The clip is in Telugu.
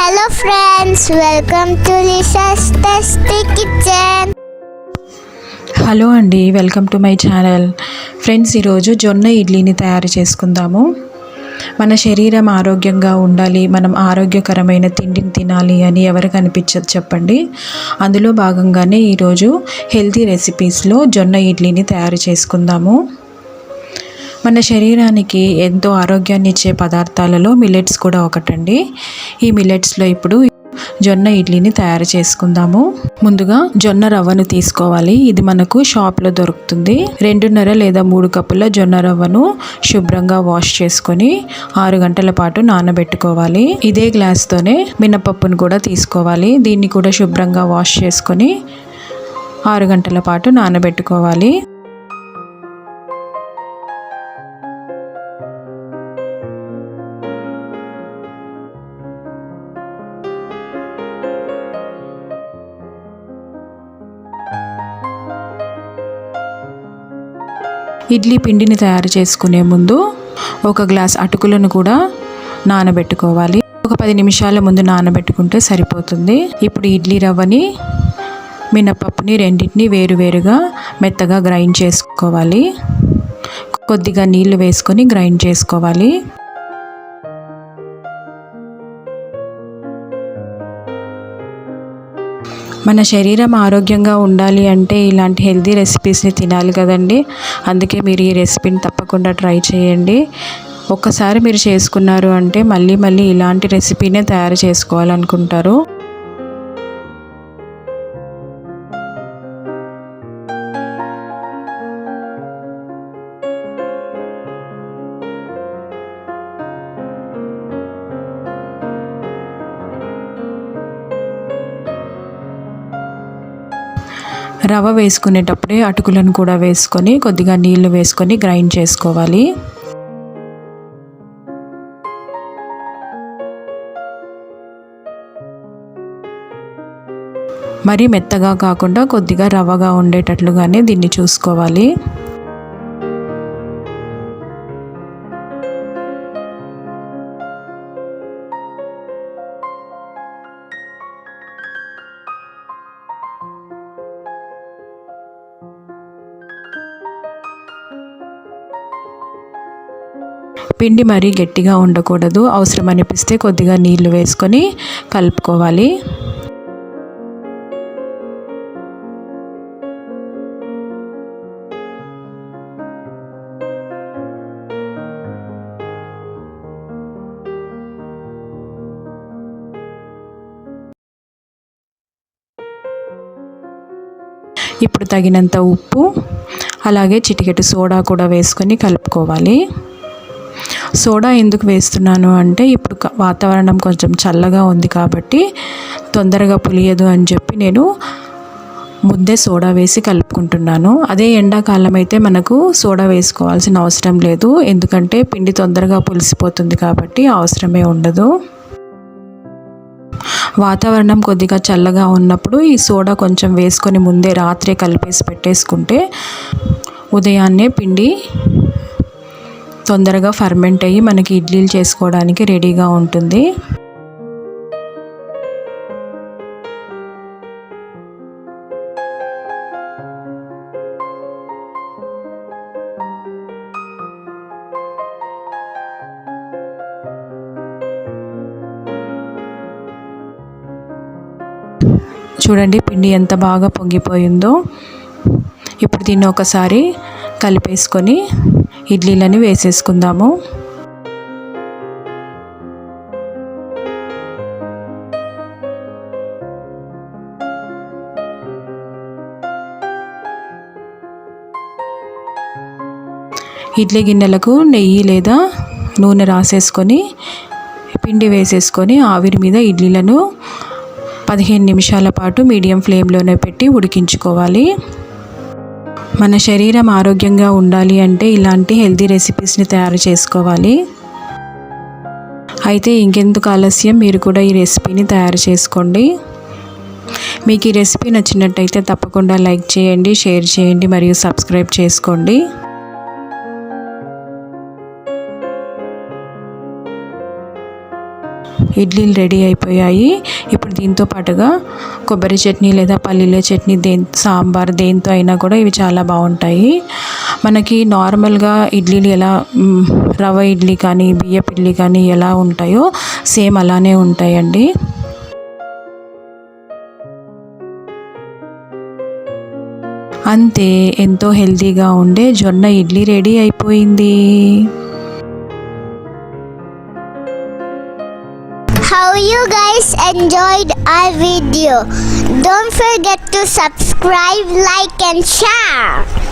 Hello friends welcome to Lisa's tasty kitchen hello అండి welcome to my channel friends ఈరోజు జొన్న ఇడ్లీని తయారు చేసుకుందాము. మన శరీరం ఆరోగ్యంగా ఉండాలి మనం ఆరోగ్యకరమైన తిండిని తినాలి అని ఎవరికి అనిపించదు చెప్పండి. అందులో భాగంగానే ఈరోజు హెల్తీ రెసిపీస్లో జొన్న ఇడ్లీని తయారు చేసుకుందాము. మన శరీరానికి ఎంతో ఆరోగ్యాన్ని ఇచ్చే పదార్థాలలో మిల్లెట్స్ కూడా ఒకటండి. ఈ మిల్లెట్స్లో ఇప్పుడు జొన్న ఇడ్లీని తయారు చేసుకుందాము. ముందుగా జొన్న రవ్వను తీసుకోవాలి. ఇది మనకు షాప్లో దొరుకుతుంది. రెండున్నర లేదా మూడు కప్పుల జొన్న రవ్వను శుభ్రంగా వాష్ చేసుకొని ఆరు గంటల పాటు నానబెట్టుకోవాలి. ఇదే గ్లాస్తోనే మినపప్పును కూడా తీసుకోవాలి. దీన్ని కూడా శుభ్రంగా వాష్ చేసుకొని ఆరు గంటల పాటు నానబెట్టుకోవాలి. ఇడ్లీ పిండిని తయారు చేసుకునే ముందు ఒక గ్లాస్ అటుకులను కూడా నానబెట్టుకోవాలి. ఒక పది నిమిషాల ముందు నానబెట్టుకుంటే సరిపోతుంది. ఇప్పుడు ఇడ్లీ రవ్వని మినపప్పుని రెండింటిని వేరువేరుగా మెత్తగా గ్రైండ్ చేసుకోవాలి. కొద్దిగా నీళ్ళు వేసుకొని గ్రైండ్ చేసుకోవాలి. మన శరీరం ఆరోగ్యంగా ఉండాలి అంటే ఇలాంటి హెల్తీ రెసిపీస్ని తినాలి కదండి. అందుకే మీరు ఈ రెసిపీని తప్పకుండా ట్రై చేయండి. ఒక్కసారి మీరు చేసుకున్నారు అంటే మళ్ళీ మళ్ళీ ఇలాంటి రెసిపీనే తయారు చేసుకోవాలనుకుంటారు. రవ వేసుకునేటప్పుడే అటుకులను కూడా వేసుకొని కొద్దిగా నీళ్ళు వేసుకొని గ్రైండ్ చేసుకోవాలి. మరీ మెత్తగా కాకుండా కొద్దిగా రవ్వగా ఉండేటట్లుగానే దీన్ని చూసుకోవాలి. పిండి మరీ గట్టిగా ఉండకూడదు. అవసరం అనిపిస్తే కొద్దిగా నీళ్ళు వేసుకొని కలుపుకోవాలి. ఇప్పుడు తగినంత ఉప్పు అలాగే చిటికెటు సోడా కూడా వేసుకొని కలుపుకోవాలి. సోడా ఎందుకు వేస్తున్నాను అంటే ఇప్పుడు వాతావరణం కొంచెం చల్లగా ఉంది కాబట్టి తొందరగా పులియదు అని చెప్పి నేను ముందే సోడా వేసి కలుపుకుంటున్నాను. అదే ఎండాకాలం అయితే మనకు సోడా వేసుకోవాల్సిన అవసరం లేదు. ఎందుకంటే పిండి తొందరగా పులిసిపోతుంది కాబట్టి అవసరమే ఉండదు. వాతావరణం కొద్దిగా చల్లగా ఉన్నప్పుడు ఈ సోడా కొంచెం వేసుకొని ముందే రాత్రే కలిపేసి పెట్టేసుకుంటే ఉదయాన్నే పిండి తొందరగా ఫర్మెంట్ అయ్యి మనకి ఇడ్లీలు చేసుకోవడానికి రెడీగా ఉంటుంది. చూడండి పిండి ఎంత బాగా పొంగిపోయిందో. ఇప్పుడు దీన్ని ఒకసారి కలిపేసుకొని ఇడ్లీలని వేసేసుకుందాము. ఇడ్లీ గిన్నెలకు నెయ్యి లేదా నూనె రాసేసుకొని పిండి వేసేసుకొని ఆవిరి మీద ఇడ్లీలను పదిహేను నిమిషాల పాటు మీడియం ఫ్లేమ్లోనే పెట్టి ఉడికించుకోవాలి. మన శరీరం ఆరోగ్యంగా ఉండాలి అంటే ఇలాంటి హెల్తీ రెసిపీస్ని తయారు చేసుకోవాలి. అయితే ఇంకెందుకు ఆలస్యం? మీరు కూడా ఈ రెసిపీని తయారు చేసుకోండి. మీకు ఈ రెసిపీ నచ్చినట్టయితే తప్పకుండా లైక్ చేయండి షేర్ చేయండి మరియు సబ్స్క్రైబ్ చేసుకోండి. ఇడ్లీలు రెడీ అయిపోయాయి. ఇప్పుడు దీంతో పాటుగా కొబ్బరి చట్నీ లేదా పల్లీల చట్నీ దే సాంబార్ దేంతో అయినా కూడా ఇవి చాలా బాగుంటాయి. మనకి నార్మల్గా ఇడ్లీలు ఎలా రవ రవ్వ ఇడ్లీ కానీ బియ్యపు ఇడ్లీ కానీ ఎలా ఉంటాయో సేమ్ అలానే ఉంటాయండి. అంతే ఎంతో హెల్తీగా ఉండే జొన్న ఇడ్లీ రెడీ అయిపోయింది. Enjoyed our video? Don't forget to subscribe, like, and share.